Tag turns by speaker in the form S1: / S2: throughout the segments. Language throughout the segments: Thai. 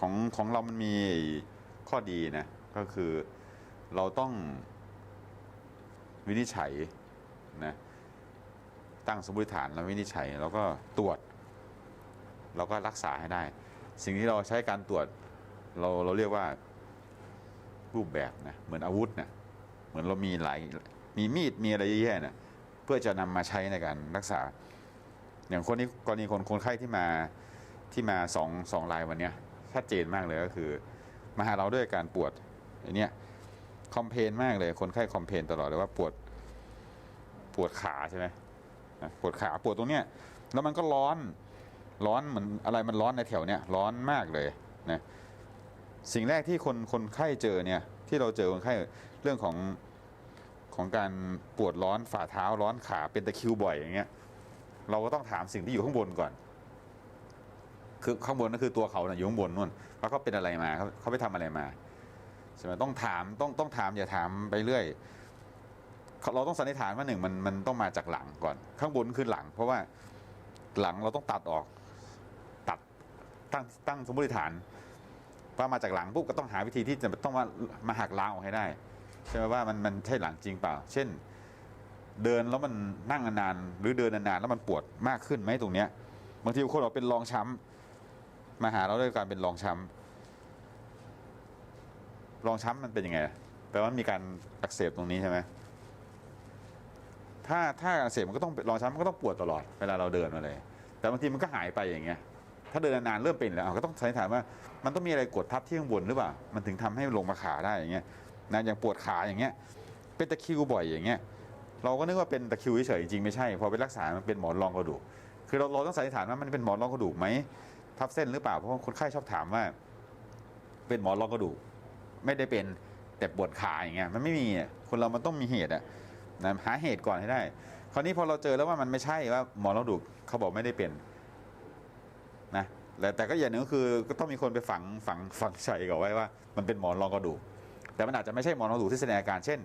S1: ของของเรามันมีข้อดีนะ ก็คือเราต้องวินิจฉัยนะตั้งสมมติฐานแล้ววินิจฉัยแล้วก็ตรวจ เราก็รักษาให้ได้ สิ่งที่เราใช้การตรวจเราเราเรียกว่ารูปแบบนะเหมือนอาวุธนะเหมือนเรามีหลายมีมีดมีอะไรเยอะแยะนะเพื่อจะนำมาใช้ในการรักษา อย่างคนนี้กรณีคนคนไข้ที่มาที่มาสองสองรายวันเนี้ย ชัดเจนมากเลยก็คือ มาหาเราด้วยการปวดอันเนี้ยคอมเพนมากเลยคนไข้คอมเพนตลอดเลยว่าปวดปวดขาใช่ไหมปวดขาปวดตรงเนี้ยแล้วมันก็ร้อนร้อนเหมือนอะไรมันร้อนในแถวเนี้ยร้อนมากเลยนะสิ่งแรกที่คนคนไข้เจอเนี่ยที่เราเจอคนไข้เรื่องของของการปวดร้อนฝ่าเท้าร้อนขาเป็นตะคิวบ่อยอย่างเงี้ยเราก็ต้องถามสิ่งที่อยู่ข้างบนก่อน คือข้างบนก็คือตัวเขานะอยู่ข้างบนนู่นว่าเขาเป็นอะไรมาเขาเขาไปทำอะไรมาใช่ไหมต้องถามต้องต้องถามอย่าถามไปเรื่อยเขาเราต้องสันนิษฐานว่าหนึ่งมันมันต้องมาจากหลังก่อน ข้างบนคือหลัง เพราะว่าหลังเราต้องตัดออก ตัดตั้งตั้งสมมติฐานว่ามาจากหลังปุ๊บก็ต้องหาวิธีที่จะต้องมามาหักล้างออกให้ได้ใช่ไหมว่ามันมันใช่หลังจริงเปล่า เช่น เดินแล้วมันนั่งนานๆหรือเดินนานๆแล้วมันปวดมากขึ้นไหมตรงเนี้ยบางทีคนเราเป็นรองช้ำ มาหาเราด้วยการเป็นรองช้ำรองช้ำมันเป็นยังไงแปลว่ามีการอักเสบตรงนี้ใช่ไหมถ้าถ้าอักเสบมันก็ต้องรองช้ำมันก็ต้องปวดตลอดเวลาเราเดินมาเลยแต่บางทีมันก็หายไปอย่างเงี้ย ถ้าเดินนานๆเริ่มเป็นแล้วก็ต้องสันนิษฐานว่า มันต้องมีอะไรกดทับที่ข้างบนหรือเปล่ามันถึงทำให้ลงมาขาได้อย่างเงี้ยนะอย่างปวดขาอย่างเงี้ย เป็นตะคิวบ่อยอย่างเงี้ยเราก็นึกว่าเป็นตะคิวเฉยจริงๆไม่ใช่พอไปรักษา มันเป็นหมอนรองกระดูก คือเราเราต้องสันนิษฐานว่ามันเป็นหมอนรองกระดูกไหม ทับเส้นหรือเปล่า เพราะคนไข้ชอบถามว่า เป็นหมอนรองกระดูกไม่ได้เป็นแต่ปวดขาอย่างเงี้ยมันไม่มีคนเรามันต้องมีเหตุอะนะหาเหตุก่อนให้ได้ คราวนี้พอเราเจอแล้วว่ามันไม่ใช่ว่าหมอนรองกระดูกเขาบอกไม่ได้เป็นนะแต่แต่ก็อย่างหนึ่งก็คือก็ต้องมีคนไปฝังฝังฝังใจกับไว้ว่า มันเป็นหมอนรองกระดูกแต่มันอาจจะไม่ใช่หมอนรองกระดูกที่แสดงอาการเช่น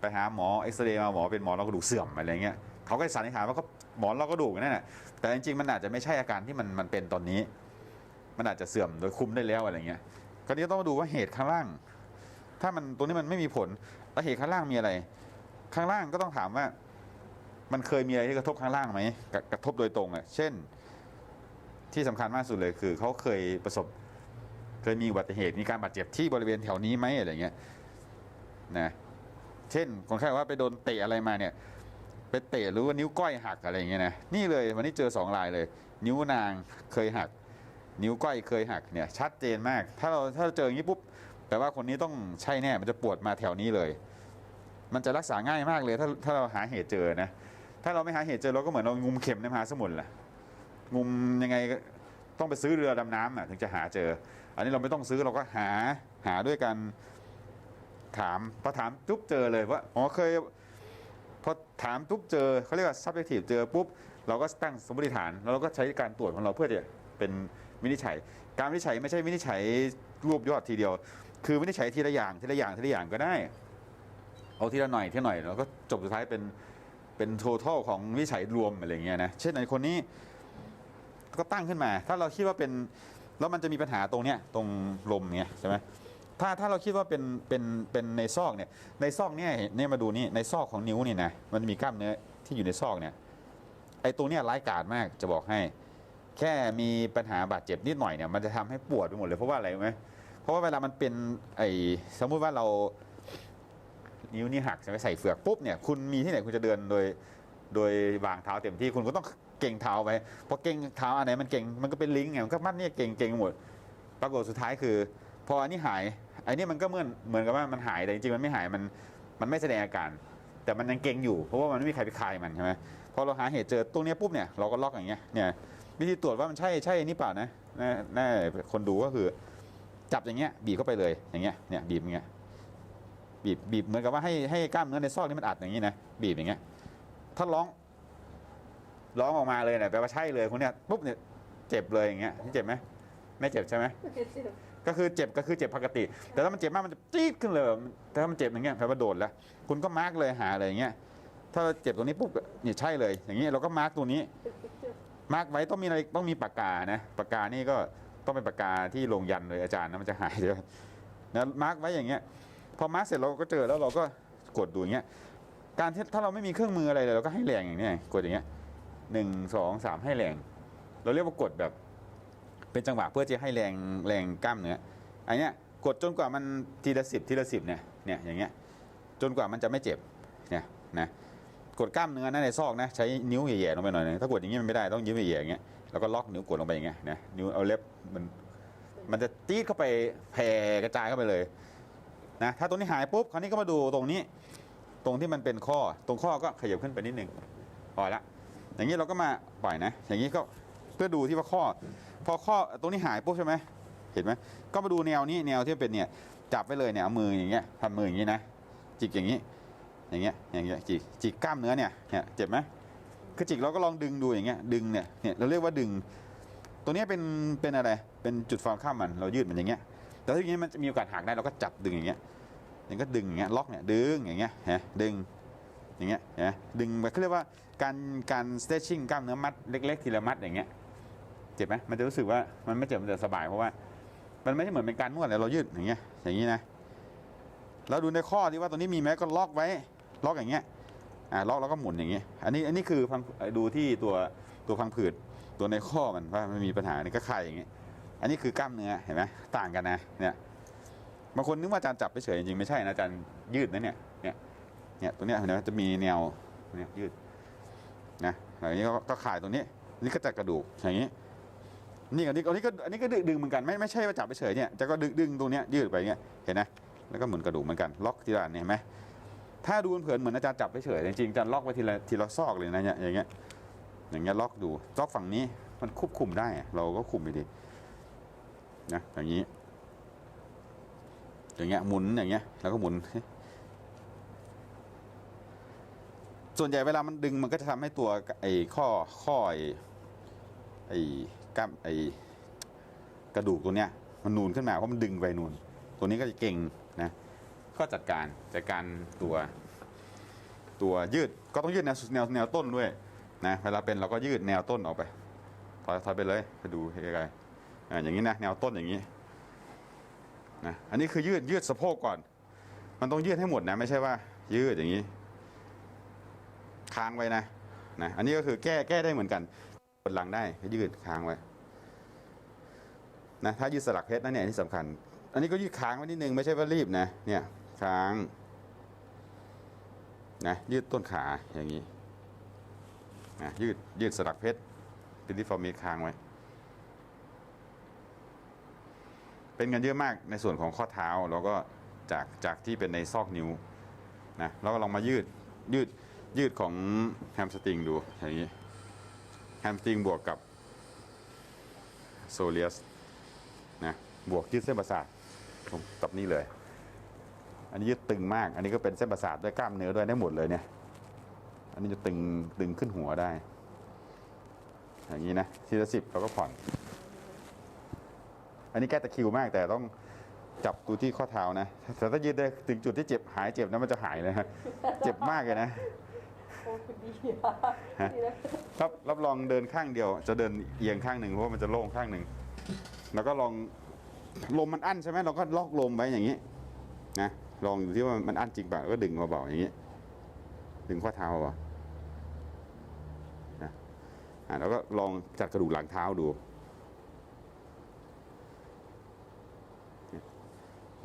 S1: ไปหาหมอเอ็กซเรย์มาหมอเป็นหมอนรองกระดูกเสื่อมอะไรเงี้ยเขาก็สันนิษฐานว่าเขาหมอนรองกระดูกนั่นแหละแต่จริงๆมันอาจจะไม่ใช่อาการที่มันมันเป็นตอนนี้ มันอาจจะเสื่อมโดยคุมได้แล้วอะไรเงี้ยคราวนี้ต้องมาดูว่าเหตุข้างล่าง ถ้ามันตรงนี้มันไม่มีผลแล้วเหตุข้างล่างมีอะไร ข้างล่างก็ต้องถามว่า มันเคยมีอะไรที่กระทบข้างล่างไหมกระกระทบโดยตรงอะเช่น ที่สำคัญมากสุดเลยคือเขาเคยประสบ เคยมีอุบัติเหตุมีการบาดเจ็บที่บริเวณแถวนี้ไหมอะไรเงี้ยนะเช่นคนไข้ว่าไปโดนเตะอะไรมาเนี่ยไปเตะหรือว่านิ้วก้อยหักอะไรอย่างเงี้ยนะนี่เลยวันนี้เจอสองรายเลย นิ้วนางเคยหัก นิ้วก้อยเคยหักเนี่ยชัดเจนมาก ถ้าเราถ้าเราเจออย่างนี้ปุ๊บแปลว่าคนนี้ต้องใช่แน่มันจะปวดมาแถวนี้เลย มันจะรักษาง่ายมากเลย ถ้าถ้าเราหาเหตุเจอนะถ้าเราไม่หาเหตุเจอเราก็เหมือนเรางุมเข็มในมหาสมุทรแหละงุมยังไงต้องไปซื้อเรือดำน้ำอะถึงจะหาเจอ อันนี้เราไม่ต้องซื้อเราก็หาหาด้วยกันถามพอถามปุ๊บเจอเลยว่าอ๋อเคยพอถามปุ๊บเจอเขาเรียกว่า subjective เจอปุ๊บเราก็ตั้งสมมติฐาน แล้วเราก็ใช้การตรวจของเราเพื่อจะเป็น วินิจฉัย การวินิจฉัยไม่ใช่วินิจฉัยรวบยอดทีเดียว คือวินิจฉัยทีละอย่างทีละอย่างทีละอย่างก็ได้ เอาทีละหน่อยทีละหน่อยแล้วก็จบสุดท้ายเป็นเป็น total ของวินิจฉัยรวมอะไรอย่างเงี้ยนะเช่นในคนนี้ก็ตั้งขึ้นมา ถ้าเราคิดว่าเป็นแล้วมันจะมีปัญหาตรงเนี้ยตรงลมเนี่ยใช่ไหมถ้าถ้าเราคิดว่าเป็นเป็นเป็นในซอกเนี่ยในซอกเนี่ยเนี่ยมาดูนี่ในซอกของนิ้วนี่นะมันมีกล้ามเนื้อที่อยู่ในซอกเนี่ยไอ้ตัวเนี้ยร้ายกาจมากจะบอกให้ แค่มีปัญหาบาดเจ็บนิดหน่อยเนี่ยมันจะทำให้ปวดไปหมดเลยเพราะว่าอะไรไหมเพราะว่าเวลามันเป็นไอ้สมมุติว่าเรานิ้วนี่หักใช่ไหมใส่เฟือกปุ๊บเนี่ยคุณมีที่ไหนคุณจะเดินโดย โดยวางเท้าเต็มที่คุณก็ต้องเก่งเท้าไว้พอเก่งเท้าอันไหนมันเก่งมันก็เป็นลิงก์ไงมันก็มัดเนี่ยเก่งเก่งหมดปรากฏสุดท้ายคือ พออันนี้หายอ้นี่มันก็เหมือนเหมือนกับว่ามันหายแต่จริงๆมันไม่หายมันมันไม่แสดงอาการ แต่มันยังเก่งอยู่ เพราะว่ามันไม่มีใครไปคลายมันใช่ไหม พอเราหาเหตุเจอตรงเนี้ยปุ๊บเนี่ยเราก็ล็อกอย่างเงี้ยเนี่ยวิธีตรวจว่ามันใช่ใช่นี่เปล่านะน่าน่าคนดูก็คือจับอย่างเงี้ยบีบเข้าไปเลยอย่างเงี้ยเนี่ยบีบอย่างเงี้ยบีบบีบเหมือนกับว่าให้ให้กล้ามเนื้อในซอกนี่มันอัดอย่างงี้นะบีบอย่างเงี้ยถ้าร้องร้องออกมาเลยเนี่ยแปลว่าใช่เลยคนเนี้ยปุ๊บเนี่ยเจ็บเลยอย่างเงี้ยเจ็บไหมไม่เจ็บใช่ไหมก็คือเจ็บก็คือเจ็บปกติ แต่ถ้ามันเจ็บมากมันจะจี๊ดขึ้นเลยแต่ถ้ามันเจ็บอย่างเงี้ยแปลว่าโดดแล้ว คุณก็มาร์กเลยหาอะไรอย่างเงี้ย ถ้าเจ็บตรงนี้ปุ๊บนี่ใช่เลย อย่างเงี้เราก็มาร์กตัวนี้ มาร์กไว้ต้องมีอะไรต้องมีปากกานะปากกานี่ก็ต้องเป็นปากกาที่ลงยันเลยอาจารย์นะมันจะหายเดี๋ยวนะมาร์กไว้อย่างเงี้ย พอมาร์กเสร็จเราก็เจอแล้วเราก็กดดูอย่างเงี้ยการที่ถ้าเราไม่มีเครื่องมืออะไรเลยเราก็ให้แรงอย่างเนี้ยกดอย่างเงี้ยหนึ่งสองสามให้แรง เราเรียกว่ากดแบบ เป็นจังหวะเพื่อจะให้แรงแรงกล้ามเนื้ออันเนี้ยกดจนกว่ามันทีละสิบทีละสิบเนี่ยเนี่ยอย่างเงี้ยจนกว่ามันจะไม่เจ็บเนี่ยนะ กดกล้ามเนื้อนะในซอกนะใช้นิ้วแหย่ๆลงไปหน่อยนึงถ้ากดอย่างงี้มันไม่ได้ต้องยิ้มแหย่ๆอย่างเงี้ยแล้วก็ล็อกนิ้วกดลงไปอย่างเงี้ยนะนิ้วเอาเล็บมันมันจะตีดเข้าไปแผ่กระจายเข้าไปเลยนะถ้าตรงนี้หายปุ๊บคราวนี้ก็มาดูตรงนี้ ตรงที่มันเป็นข้อตรงข้อก็ขยับขึ้นไปนิดนึงพอละอย่างนี้เราก็มาปล่อยนะ อย่างนี้ก็เพื่อดูที่ว่าข้อ พอข้อตรงนี้หายปุ๊บใช่ไหมเห็นไหมก็มาดูแนวนี้แนวที่เป็นเนี่ยจับไว้เลยเนี่ยเอามืออย่างเงี้ยทำมืออย่างนี้นะจิกอย่างนี้ อย่างเงี้ยอย่างเงี้ยจิกจิกกล้ามเนื้อเนี่ยเนี่ยเจ็บไหมคือจิกเราก็ลองดึงดูอย่างเงี้ยดึงเนี่ยเนี่ยเราเรียกว่าดึง ตัวนี้เป็นเป็นอะไร เป็นจุดฟองข้ามมันเรายืดมันอย่างเงี้ยแต่ถ้าอย่างเงี้ยมันจะมีโอกาสหักได้เราก็จับดึงอย่างเงี้ยอย่างก็ดึงอย่างเงี้ยล็อกเนี่ยดึงอย่างเงี้ยฮะดึงอย่างเงี้ยเนไหมดึงมันเขาเรียกว่าการการ stretching กล้ามเนื้อมัดเล็ก ๆ ทีละมัดอย่างเงี้ยเจ็บไหมมันจะรู้สึกว่ามันไม่เจ็บมันจะสบายเพราะว่า มันไม่ใช่เหมือนเป็นการนวดเลยเรายืดอย่างเงี้ยอย่างนี้นะแล้วดูในข้อที่ว่าตัวนี้มีไหมก็ล็อกไว้ ล็อกอย่างเงี้ยอ่าล็อกแล้วก็หมุนอย่างเงี้ยอันนี้อันนี้คือพังดูที่ตัวตัวพังผืดตัวในข้อมันว่ามันมีปัญหานี่ก็คลายอย่างเงี้ยอันนี้คือกล้ามเนื้อเห็นไหมต่างกันนะเนี่ยบางคนนึกว่าอาจารย์จับไปเฉยจริงๆไม่ใช่นะอาจารย์ยืดนะเนี่ยเนี่ยเนี่ยตัวเนี้ยเห็นไหมจะมีแนวเนี่ยยืดนะอย่างนี้ก็ก็คลายตรงนี้นี่ก็จะกระดูกอย่างนี้นี่อันนี้อันนี้ก็อันนี้ก็ดึงดึงเหมือนกันไม่ไม่ใช่ว่าจับไปเฉยเนี่ยจะก็ดึงดึงตรงเนี้ยยืดไปเงี้ยเห็นนะแล้วก็หมุนกระดูกเหมือนกันล็อกทีละอันเนี่ยเห็นไหม ถ้าดูเผินเหมือนอาจารย์จับไปเฉยจริงๆอาจารย์ล็อกไว้ทีละทีละซอกเลยนะเนี่ยอย่างเงี้ยอย่างเงี้ยล็อกดูล็อกฝั่งนี้มันควบคุมได้ เราก็คุมไปดีนะอย่างนี้ อย่างเงี้ยหมุนอย่างเงี้ยแล้วก็หมุน ส่วนใหญ่เวลามันดึงมันก็จะทำให้ตัวไอ้ข้อข้อไอ้ไอ้กล้ามไอ้กระดูกตัวเนี้ยมันนูนขึ้นมาเพราะมันดึงไปนูน ตัวนี้ก็จะเก่ง ก็จัดการจัดการตัวตัวยืดก็ต้องยืดแนวแนวแนวต้นด้วยนะเวลาเป็นเราก็ยืดแนวต้นออกไปถอยถอยไปเลยไปดูไกลๆอ่าอย่างนี้นะแนวต้นอย่างนี้นะอันนี้คือยืดยืดสะโพกก่อน มันต้องยืดให้หมดนะไม่ใช่ว่า ยืดอย่างนี้ ค้างไว้นะนะอันนี้ก็คือแก้แก้ได้เหมือนกันกดหลังได้ยืดค้างไว้นะถ้ายืดสลักเพชรนั่นเนี่ยที่สำคัญ อันนี้ก็ยืดค้างไว้นิดนึงไม่ใช่ว่ารีบนะเนี่ย ค้างนะยืดต้นขาอย่างนี้นะยืดยืดสลักเพชรเป็นที่ฟอร์มีค้างไว้ เป็นกันเยอะมากในส่วนของข้อเท้าแล้วก็จากจากที่เป็นในซอกนิ้วนะแล้วก็ลองมายืดยืดยืดของแฮมสตริงดูอย่างนี้แฮมสตริงบวกกับโซเลียสนะบวกยืดเส้นประสาทผมกับนี่เลย อันนี้ยืดตึงมาก อันนี้ก็เป็นเส้นประสาทด้วยกล้ามเนื้อด้วยได้หมดเลยเนี่ย อันนี้จะตึงตึงขึ้นหัวได้ อย่างนี้นะทีละสิบเราก็ผ่อน อันนี้แก้ตะคริวมากแต่ต้องจับดูที่ข้อเท้านะแต่ถ้ายืดได้ถึงจุดที่เจ็บหายเจ็บนะมันจะหายเลยฮะเจ็บมากเลยนะ
S2: โอ้ดีอะ
S1: ฮะ
S2: ดีนะ
S1: รับรับรองเดินข้างเดียว จะเดินเอียงข้างหนึ่งเพราะว่ามันจะโล่งข้างหนึ่งแล้วก็ลองลมมันอั้นใช่ไหมเราก็ล็อกลมไว้อย่างนี้นะ ลองดูที่ว่ามันอั้นจริงเปล่าก็ดึงเบาๆอย่างนี้ ดึงข้อเท้าเบาอะแล้วก็ลองจัดกระดูกหลังเท้าดู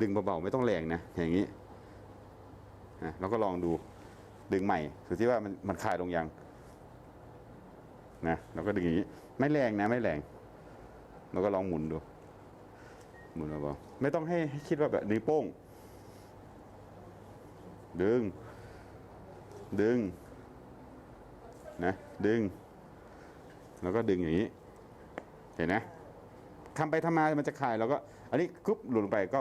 S1: ดึงเบาๆไม่ต้องแรงนะ อย่างนี้นะแล้วก็ลองดูดึงใหม่ดูที่ว่ามันมันคลายลงยังนะเราก็ดึงอย่างนี้ ไม่แรงนะไม่แรงเราก็ลองหมุนดูหมุนเบาๆไม่ต้องให้ให้คิดว่าแบบนิ้วโป้ง ดึง ดึง นะ ดึง แล้วก็ดึงอย่างนี้ เห็นนะทำไปทำมา มันจะคลาย แล้วก็ อันนี้กรุ๊บหลุดลงไปก็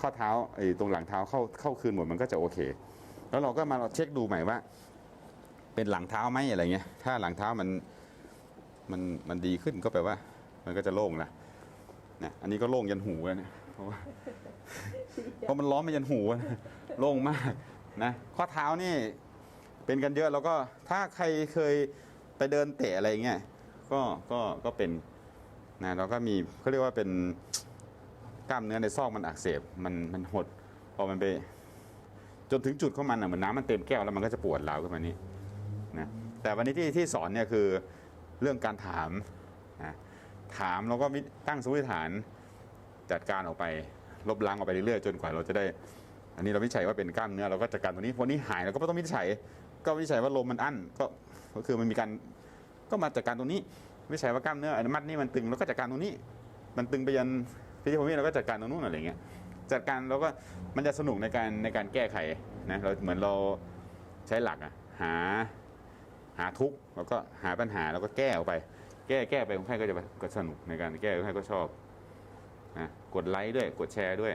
S1: ข้อเท้าไอ้ตรงหลังเท้าเข้าเข้าคืนหมดมันก็จะโอเค แล้วเราก็มาเราเช็คดูใหม่ว่า เป็นหลังเท้าไหมอะไรเงี้ย ถ้าหลังเท้ามันมันมันดีขึ้นก็แปลว่า มันก็จะโล่งนะนะอันนี้ก็โล่งยันหูแล้วเนี่ยเพราะว่าเพราะมันล้อมไปยันหูอะโล่งมาก นะข้อเท้านี่เป็นกันเยอะแล้วก็ถ้าใครเคยไปเดินเตะอะไรเงี้ยก็ก็ก็เป็นนะแล้วก็มีเขาเรียกว่าเป็นกล้ามเนื้อในซอกมันอักเสบมันมันหดพอมันไป จนถึงจุดของมันอะเหมือนน้ำมันเต็มแก้วแล้วมันก็จะปวดร้าวขึ้นมานี้นะแต่วันนี้ที่ที่สอนเนี่ยคือเรื่องการถามนะถามแล้วก็ตั้งสมมติฐานจัดการออกไปลบล้างออกไปเรื่อยๆจนกว่าเราจะได้ อันนี้เราวิจัยว่าเป็นกล้ามเนื้อเราก็จัดการตรงนี้พอนี้หายเราก็ต้องวิจัยก็วิจัยว่าลมมันอั้นก็ก็คือมันมีการก็มาจัดการตรงนี้วิจัยว่ากล้ามเนื้ออันมัดนี่มันตึงแล้วก็จัดการตรงนี้ มันตึงไปยันพิธีพมีเราก็จัดการตรงนู้นอะไรเงี้ยจัดการเราก็มันจะสนุกในการในการแก้ไขนะเราเหมือนเราใช้หลักอะหาหาทุกข์แล้วก็หาปัญหาแล้วก็แก้ออกไป แก้แก้ไปคนไข้ก็จะก็สนุกในการแก้คนไข้ก็ชอบนะกดไลค์ด้วยกดแชร์ด้วย